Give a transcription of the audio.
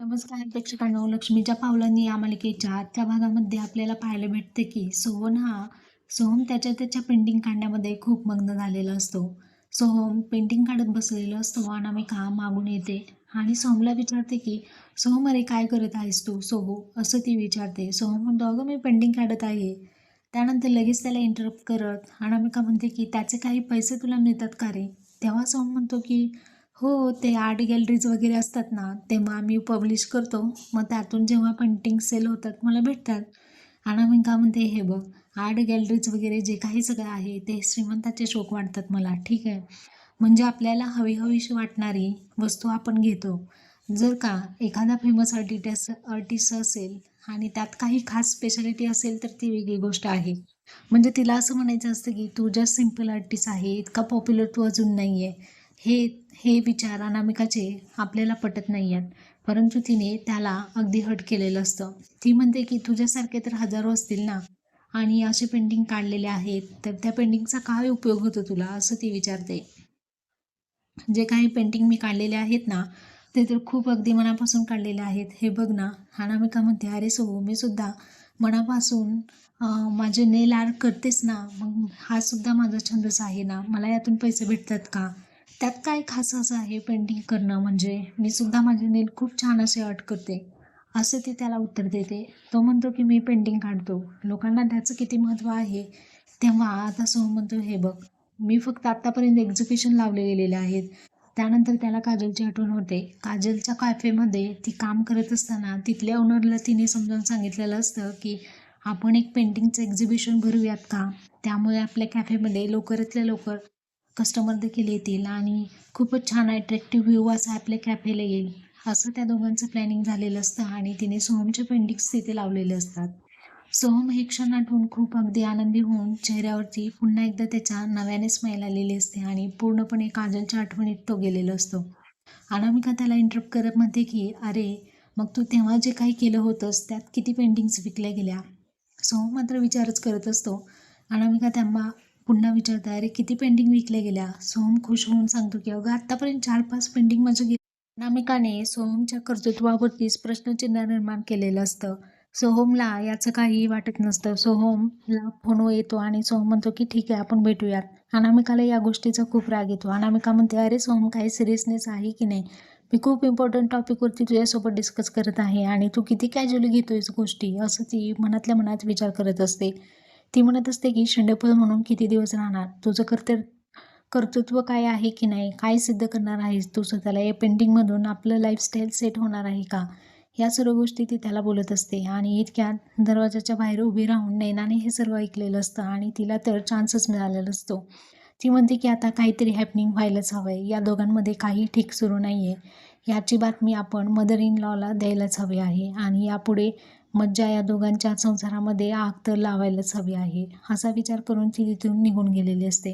नमस्कार प्रेक्षकांनो. लक्ष्मीच्या पावलांनी या मालिकेच्या आजच्या भागामध्ये आपल्याला पाहायला भेटते की सोहन हा सोहम त्याच्या त्याच्या पेंटिंग काढण्यामध्ये खूप मग्न झालेला असतो. सोहम पेंटिंग काढत बसलेला असतो अनामिका मागून येते? आणि सोहमला विचारते की सोहम अरे काय करत आहेस तू? सोहो असं ती विचारते. सोहम म्हणतो अगं मी पेंटिंग काढत आहे. त्यानंतर लगेच त्याला इंटरप्ट करत अनामिका म्हणते की त्याचे काही पैसे तुला मिळतात का रे? तेव्हा सोहम म्हणतो की हो ते आर्ट गॅलरीज वगैरे असतात ना तेव्हा आम्ही पब्लिश करतो. मग त्यातून जेव्हा पेंटिंग सेल होतात मला भेटतात. आणि मी का म्हणते हे बघ आर्ट गॅलरीज वगैरे जे काही सगळं आहे ते श्रीमंताचे शोक वाटतात मला ठीक आहे. म्हणजे आपल्याला हवी हवीशी वाटणारी वस्तू आपण घेतो. जर का एखादा फेमस आर्टिस्ट आर्टिस्ट असेल आणि त्यात काही खास स्पेशालिटी असेल तर ती वेगळी गोष्ट आहे. म्हणजे तिला असं म्हणायचं असतं की तू जस्ट सिंपल आर्टिस्ट आहे इतका पॉप्युलर तू अजून नाही आहे हे हे विचार अनामिकाचे आपल्याला पटत नाही आहेत परंतु तिने त्याला अगदी हट केलेलं असतं. ती म्हणते की तुझ्यासारखे तर हजारो असतील ना? आणि असे पेंटिंग काढलेले आहेत तर त्या पेंटिंगचा काय उपयोग होतो तुला? असं ती विचारते. जे काही पेंटिंग मी काढलेले आहेत ना ते तर खूप अगदी मनापासून काढलेले आहेत. हे बघ ना अनामिका म्हणते अरे सो मी सुद्धा मनापासून माझे नेल आर्ट करतेच ना मग हा सुद्धा माझा छंदच आहे ना? मला यातून पैसे भेटतात का? त्यात काय खास असं आहे पेंटिंग करणं? म्हणजे मी सुद्धा माझे नेल खूप छान असे आर्ट करते. असं ती त्याला उत्तर देते. तो म्हणतो की मी पेंटिंग काढतो. लोकांना त्याचं किती महत्त्व आहे? तेव्हा आता सोहम म्हणतो हे बघ मी फक्त आत्तापर्यंत एक्झिबिशन लावले गेलेले आहेत. त्यानंतर त्याला काजलची आठवण होते. काजलच्या कॅफेमध्ये ती काम करत असताना तिथल्या ओनरला तिने समजावून सांगितलेलं असतं की आपण एक पेंटिंगचं एक्झिबिशन भरूयात का? त्यामुळे आपल्या कॅफेमध्ये लवकरातल्या लवकर कस्टमर देखील येतील आणि खूपच छान अट्रॅक्टिव्ह व्ह्यू असा आपल्या कॅफेला येईल. असं त्या दोघांचं प्लॅनिंग झालेलं असतं आणि तिने सोहमचे पेंटिंग्स तिथे लावलेले असतात. सोहम हे क्षण आठवून खूप अगदी आनंदी होऊन चेहऱ्यावरती पुन्हा एकदा त्याच्या नव्याने स्माईल आलेली असते आणि पूर्णपणे काजलच्या आठवणीत तो गेलेला असतो. अनामिका त्याला इंटरप्ट करत म्हणते की अरे मग तू तेव्हा जे काही केलं होतंस त्यात किती पेंटिंग्स विकल्या गेल्या? सोहम मात्र विचारच करत असतो. अनामिका त्यांना पुन्हा विचारता अरे किती पेंटिंग विकल्या गेल्या? सोहम खुश होऊन सांगतो की अगं आत्तापर्यंत चार पाच पेंटिंग माझं गे अनामिकाने सोहमच्या कर्तृत्वावरतीच प्रश्नचिन्ह निर्माण केलेलं असतं. सोहमला याचं काहीही वाटत नसतं. सोहमला फोन येतो आणि सोहम म्हणतो की ठीक आहे आपण भेटूयात. अनामिकाला या गोष्टीचा खूप राग येतो. अनामिका म्हणते अरे सोहम काही सिरियसनेस आहे की नाही? मी खूप इम्पॉर्टंट टॉपिकवरती तुझ्यासोबत डिस्कस करत आहे आणि तू किती कॅज्युअली घेतोयस गोष्टी? असं ती मनातल्या मनात विचार करत असते. ती म्हणत असते की शेंडेफळ म्हणून किती दिवस राहणार? तुझं कर्त कर्तृत्व काय आहे की नाही? काय सिद्ध करणार आहेस तू स्वतःला? या पेंटिंगमधून आपलं लाईफस्टाईल सेट होणार आहे का? या सर्व गोष्टी ती त्याला बोलत असते आणि इतक्यात दरवाजाच्या बाहेर उभी राहून नैनाने हे सर्व ऐकलेलं असतं आणि तिला तर चान्सच मिळालेला असतो. ती म्हणते की आता काहीतरी हॅपनिंग व्हायलाच हवं आहे या दोघांमध्ये काही ठीक सुरू नाही आहे याची बातमी आपण मदर इन लॉला द्यायलाच हवी आहे आणि यापुढे मज्जा या दोघांच्या संसारामध्ये आग तर लावायलाच हवी आहे. असा विचार करून ती तिथून निघून गेलेली असते.